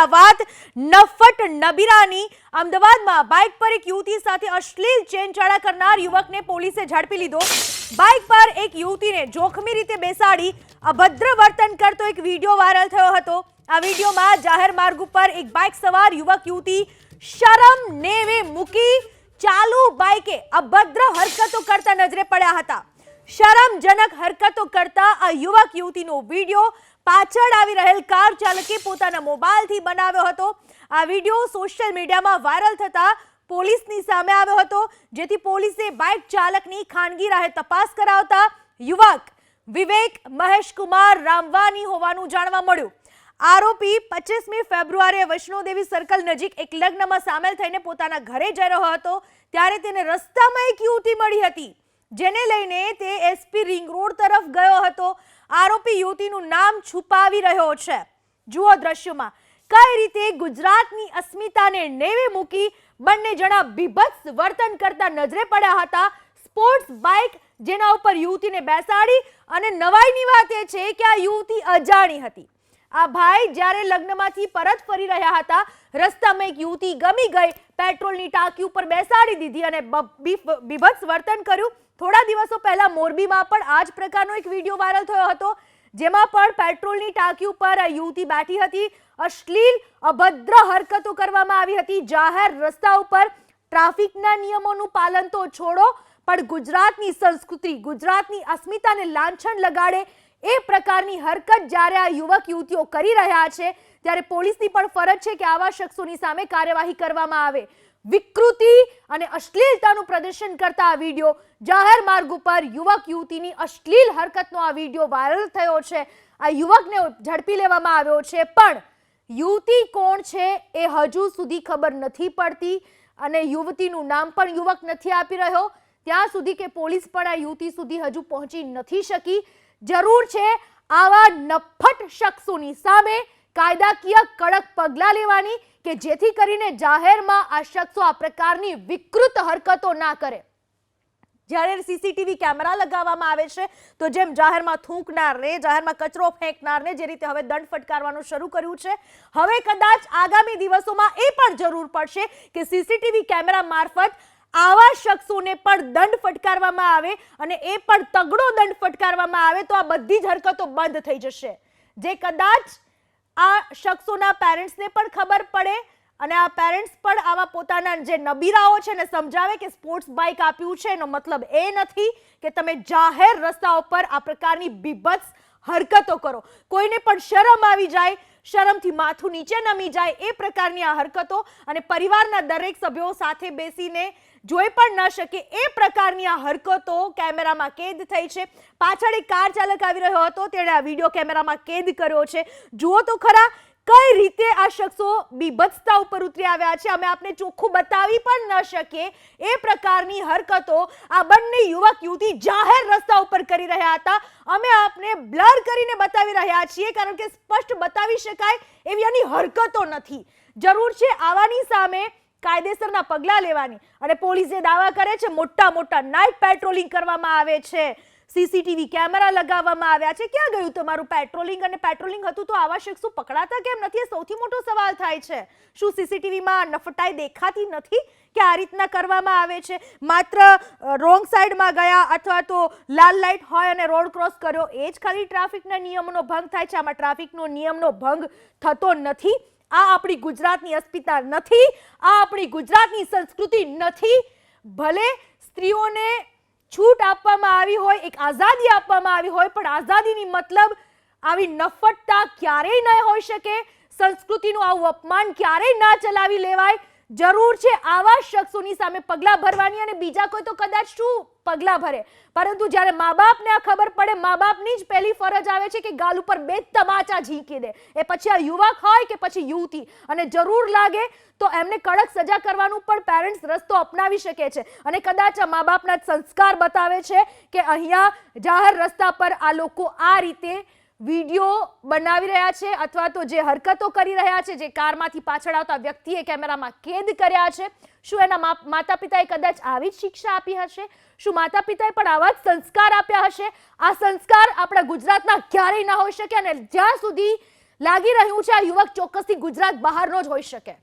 વાત નફટ નબીરાની. અમદાવાદમાં બાઇક પર એક યુવતી સાથે અશ્લીલ ચેનચાળા કરનાર યુવકને પોલીસે ઝડપી લીધો. બાઇક પર એક યુવતીને જોખમી રીતે બેસાડી અભદ્ર વર્તન કરતો એક વીડિયો વાયરલ થયો હતો. આ વિડીયોમાં જાહેર માર્ગ ઉપર એક બાઇક સવાર યુવક યુવતી શરમ નેવે મૂકી ચાલુ બાઇકે અભદ્ર હરકતો કરતા નજરે પડ્યા હતા. શરમજનક હરકતો કરતા આ યુવક યુવતીનો વીડિયો પાછળ આવી રહેલ કાર ચાલકે પોતાના મોબાઈલથી બનાવ્યો હતો. આ વીડિયો સોશિયલ મીડિયામાં વાયરલ થતા પોલીસની સામે આવ્યો હતો, જેથી પોલીસે બાઇક ચાલકની ખાનગી રાહે તપાસ કરાવતા યુવક વિવેક મહેશકુમાર રામવાની હોવાનું જાણવા મળ્યું. આરોપી પચીસમી ફેબ્રુઆરીએ વૈષ્ણોદેવી સર્કલ નજીક એક લગ્નમાં સામેલ થઈને પોતાના ઘરે જઈ રહ્યો હતો, ત્યારે તેને રસ્તામાં એક યુવતી મળી હતી. જેને લઈને તે એસપી રિંગ રોડ તરફ ગયો હતો. આરોપી યુવતીનું નામ છુપાવી રહ્યો છે. જુઓ દ્રશ્યમાં, કઈ રીતે ગુજરાતની અસ્મિતાને નેવે મૂકી બંને જણા બીભત્સ વર્તન કરતા નજરે પડ્યા હતા. સ્પોર્ટ્સ બાઇક જેના ઉપર યુવતીને બેસાડી અને નવાઈની વાત એ છે કે આ યુવતી અજાણી હતી. આ ભાઈ જ્યારે લગ્નમાંથી પરત ફરી રહ્યા હતા, રસ્તામાં એક યુવતી ગમી ગઈ, પેટ્રોલની ટાંકી ઉપર બેસાડી દીધી અને બીભત્સ વર્તન કર્યું. થોડા દિવસો પહેલા મોરબીમાં પણ આ જ પ્રકારનો એક વીડિયો વાયરલ થયો હતો, જેમાં પણ પેટ્રોલની ટાંકી ઉપર યુવતી બેઠી હતી. અશ્લીલ, અભદ્ર હરકતો કરવામાં આવી હતી. જાહેર રસ્તા ઉપર ટ્રાફિકના નિયમોનું પાલન તો છોડો, પણ ગુજરાતની સંસ્કૃતિ, ગુજરાતની અસ્મિતાને લાંછન લગાડે એ પ્રકારની હરકત જ્યારે આ યુવક યુવતીઓ કરી રહ્યા છે, ત્યારે પોલીસની પણ ફરજ છે કે આવા શખ્સોની સામે કાર્યવાહી કરવામાં આવે. વિકૃતિ અને અશ્લીલતાનું પ્રદર્શન કરતા આ વીડિયો જાહેર માર્ગ ઉપર યુવક યુવતીની અશ્લીલ હરકતનો આ વીડિયો વાયરલ થયો છે. આ યુવકને ઝડપી લેવામાં આવ્યો છે, પણ યુવતી કોણ છે એ હજુ સુધી ખબર નથી પડતી અને યુવતીનું નામ પણ યુવક નથી આપી રહ્યો. ત્યાં સુધી કે પોલીસ પણ આ યુવતી સુધી હજુ પહોંચી નથી શકી. જરૂર છે આવા નફટ શખ્સોની સામે કાયદાકીય કડક પગલાં લેવાની કે જેથી કરીને જાહેરમાં આ શખ્સો આ પ્રકારની વિકૃત હરકતો ના કરે. જ્યારે સીસીટીવી કેમેરા લગાવવામાં આવે છે, તો જેમ જાહેરમાં થૂંકનારને જાહેરમાં કચરો ફેંકનારને જે રીતે હવે દંડ ફટકારવાનું શરૂ કર્યું છે, હવે કદાચ આગામી દિવસોમાં એ પણ જરૂર પડશે કે સીસીટીવી કેમેરા મારફત આવા શખ્સોને પણ દંડ ફટકારવામાં આવે અને એ પણ તગડો દંડ ફટકારવામાં આવે તો આ બધી જ હરકતો બંધ થઈ જશે. જે કદાચ આ શખ્સોના પેરેન્ટ્સને પણ ખબર પડે અને આ પેરેન્ટ્સ પણ આવા પોતાના જે નબીરાઓ છે ને સમજાવે કે સ્પોર્ટ્સ બાઇક આપ્યું છે એનો મતલબ એ નથી કે તમે જાહેર રસ્તા ઉપર આ પ્રકારની બીભત્સ હરકતો કરો. કોઈને પણ શરમ આવી જાય શરમથી માથું નીચે નમી જાય એ પ્રકારની આ હરકતો અને પરિવારના દરેક સભ્યો સાથે બેસીને જોઈ પણ ન શકે એ પ્રકારની આ હરકતો કેમેરામાં કેદ થઈ છે. પાછળ એક કાર ચાલક આવી રહ્યો હતો, તેણે આ વીડિયો કેમેરામાં કેદ કર્યો છે. જુઓ તો ખરા કઈ રીતે આ શખ્સો બીભત્સતા ઉપર ઉતરી આવ્યા છે? અમે આપને ચોખ્ખું બતાવી પણ ન શકીએ. એ પ્રકારની હરકતો આ બંને યુવક, યુવતી જાહેર રસ્તા ઉપર કરી રહ્યા હતા. અમે આપને બ્લર કરીને બતાવી રહ્યા છીએ, કારણ કે સ્પષ્ટ બતાવી શકાય એવી એની હરકતો નથી. જરૂર છે આવાની સામે કાયદેસરના પગલાં લેવાની. અને પોલીસે દાવા કરે છે મોટા મોટા નાઇટ પેટ્રોલિંગ કરવામાં આવે છે. સીસીટીવી કેમેરા લગાવવામાં આવ્યા છે. ક્યાં ગયું તમારું પેટ્રોલિંગ? અને પેટ્રોલિંગ હતું તો આવા શખ્સો પકડાતા કેમ નથી? એ સૌથી મોટો સવાલ થાય છે. શું સીસીટીવીમાં નફટાઈ દેખાતી નથી કે આ રીતના કરવામાં આવે છે? માત્ર રોંગ સાઈડમાં ગયા અથવા તો લાલ લાઇટ હોય અને રોડ ક્રોસ કર્યો, એ જ ખાલી ટ્રાફિકના નિયમોનો ભંગ થાય છે. આમાં ટ્રાફિકનો નિયમનો ભંગ થતો નથી. આ આપણી ગુજરાતની અસ્મિતા નથી. આ આપણી ગુજરાતની સંસ્કૃતિ નથી. ભલે સ્ત્રીઓને છૂટ આપવામાં આવી હોય, એક આઝાદી આપવામાં આવી હોય, પણ આઝાદીની મતલબ આવી નફટતા ક્યારેય ન હોઈ શકે, સંસ્કૃતિનું આવું અપમાન ક્યારેય ના ચલાવી લેવાય. જરૂર છે આવા શખ્સોની સામે પગલાં ભરવાની અને બીજા કોઈ તો કદાચ શું પગલાં ભરે. પરંતુ જ્યારે મા બાપને આ ખબર પડે મા બાપની જ પહેલી ફરજ આવે છે કે ગાલ ઉપર બે તમાચા ઝીંકી દે. એ પછી આ યુવક હોય કે પછી યુવતી. અને જરૂર લાગે તો એમને કડક સજા કરવાનું પણ પેરેન્ટ્સ રસ્તો અપનાવી શકે છે. અને કદાચ આ મા બાપના સંસ્કાર બતાવે છે કે અહીંયા જાહેર રસ્તા પર આ લોકો આ રીતે વીડિયો બનાવી રહ્યા છે અથવા તો જે હરકતો કરી રહ્યા છે, જે કારમાંથી પાછળ આવતા વ્યક્તિએ કેમેરામાં કેદ કર્યા છે, શું એના માતા પિતાએ કદાચ આવી જ શિક્ષા આપી હશે, શું માતા પિતાએ પણ આવા જ સંસ્કાર આપ્યા હશે? આ સંસ્કાર આપણા ગુજરાતના ક્યારેય ના હોઈ શકે અને જ્યાં સુધી લાગી રહ્યું છે, આ યુવક ચોક્કસથી ગુજરાત બહારનો જ હોઈ શકે.